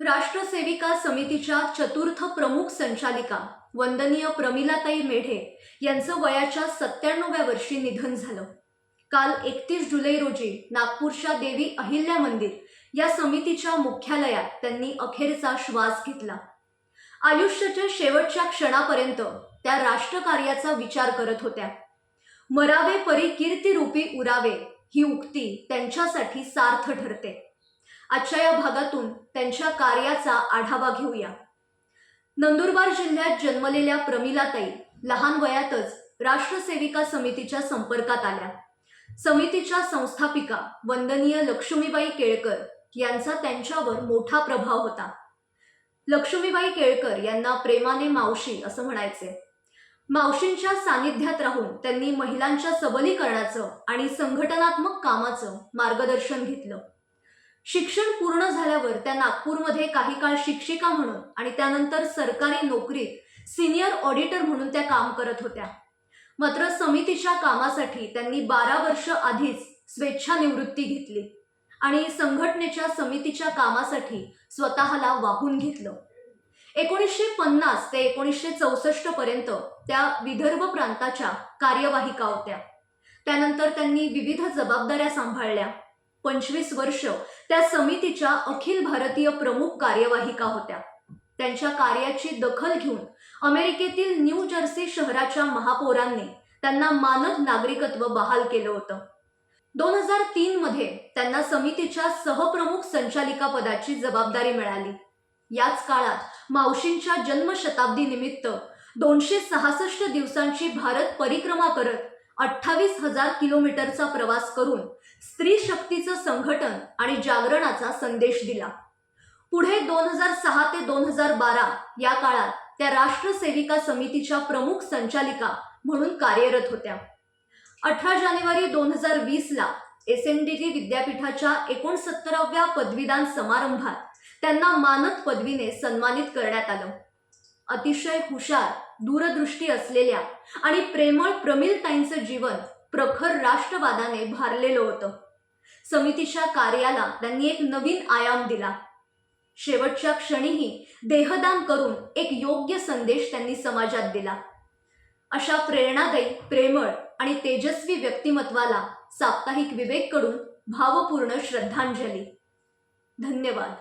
राष्ट्रसेविका समितीच्या चतुर्थ प्रमुख संचालिका वंदनीय प्रमिलाताई मेढे यांचं वयाच्या सत्त्याण्णव्या वर्षी निधन झालं. काल एकतीस जुलै रोजी नागपूरच्या देवी अहिल्या मंदिर या समितीच्या मुख्यालयात त्यांनी अखेरचा श्वास घेतला. आयुष्याच्या शेवटच्या क्षणापर्यंत त्या राष्ट्रकार्याचा विचार करत होत्या. मरावे परी कीर्तिरूपी उरावे ही उक्ती त्यांच्यासाठी सार्थ ठरते. आजच्या या भागातून त्यांच्या कार्याचा आढावा घेऊया. नंदुरबार जिल्ह्यात जन्मलेल्या प्रमिलाताई लहान वयातच राष्ट्रसेविका समितीच्या संपर्कात आल्या. समितीच्या संस्थापिका वंदनीय लक्ष्मीबाई केळकर यांचा त्यांच्यावर मोठा प्रभाव होता. लक्ष्मीबाई केळकर यांना प्रेमाने मावशी असं म्हणायचे. मावशींच्या सानिध्यात राहून त्यांनी महिलांच्या सबलीकरणाचं आणि संघटनात्मक कामाचं मार्गदर्शन घेतलं. शिक्षण पूर्ण झाल्यावर त्या नागपूरमध्ये काही काळ शिक्षिका म्हणून आणि त्यानंतर सरकारी नोकरीत सिनियर ऑडिटर म्हणून त्या काम करत होत्या. मात्र समितीच्या कामासाठी त्यांनी बारा वर्ष आधीच स्वेच्छानिवृत्ती घेतली आणि संघटनेच्या समितीच्या कामासाठी स्वतःला वाहून घेतलं. एकोणीसशे पन्नास ते एकोणीसशे चौसष्ट पर्यंत त्या विदर्भ प्रांताच्या कार्यवाहिका होत्या. त्यानंतर त्यांनी विविध जबाबदाऱ्या सांभाळल्या. पंचवीस वर्ष त्या समितीच्या अखिल भारतीय प्रमुख कार्यवाहिका होत्या. त्यांच्या कार्याची दखल घेऊन अमेरिकेतील न्यू जर्सी शहराच्या महापौरांनी त्यांना मानद नागरिकत्व बहाल केलं होतं. दोन हजार तीन मध्ये त्यांना समितीच्या सहप्रमुख संचालिका पदाची जबाबदारी मिळाली. याच काळात मावशींच्या जन्मशताब्दी निमित्त दोनशे सहासष्ट दिवसांची भारत परिक्रमा करत अठ्ठावीस हजार किलोमीटरचा प्रवास करून स्त्री शक्तीचं संघटन आणि जागरणाचा संदेश दिला. पुढे दोन हजार सहा ते दोन हजार बारा या काळात त्या राष्ट्रसेविका समितीच्या प्रमुख संचालिका म्हणून कार्यरत होत्या. अठरा जानेवारी दोन हजार वीसला एस एन डी टी विद्यापीठाच्या एकोणसत्तराव्या पदवीदान समारंभात त्यांना मानद पदवीने सन्मानित करण्यात आलं. अतिशय हुशार दूरदृष्टी असलेल्या आणि प्रेमळ प्रमिलताईंचं जीवन प्रखर राष्ट्रवादाने भारलेलं होतं. समितीच्या कार्याला त्यांनी एक नवीन आयाम दिला. शेवटच्या क्षणीही देहदान करून एक योग्य संदेश त्यांनी समाजात दिला. अशा प्रेरणादायी प्रेमळ आणि तेजस्वी व्यक्तिमत्वाला साप्ताहिक विवेककडून भावपूर्ण श्रद्धांजली. धन्यवाद.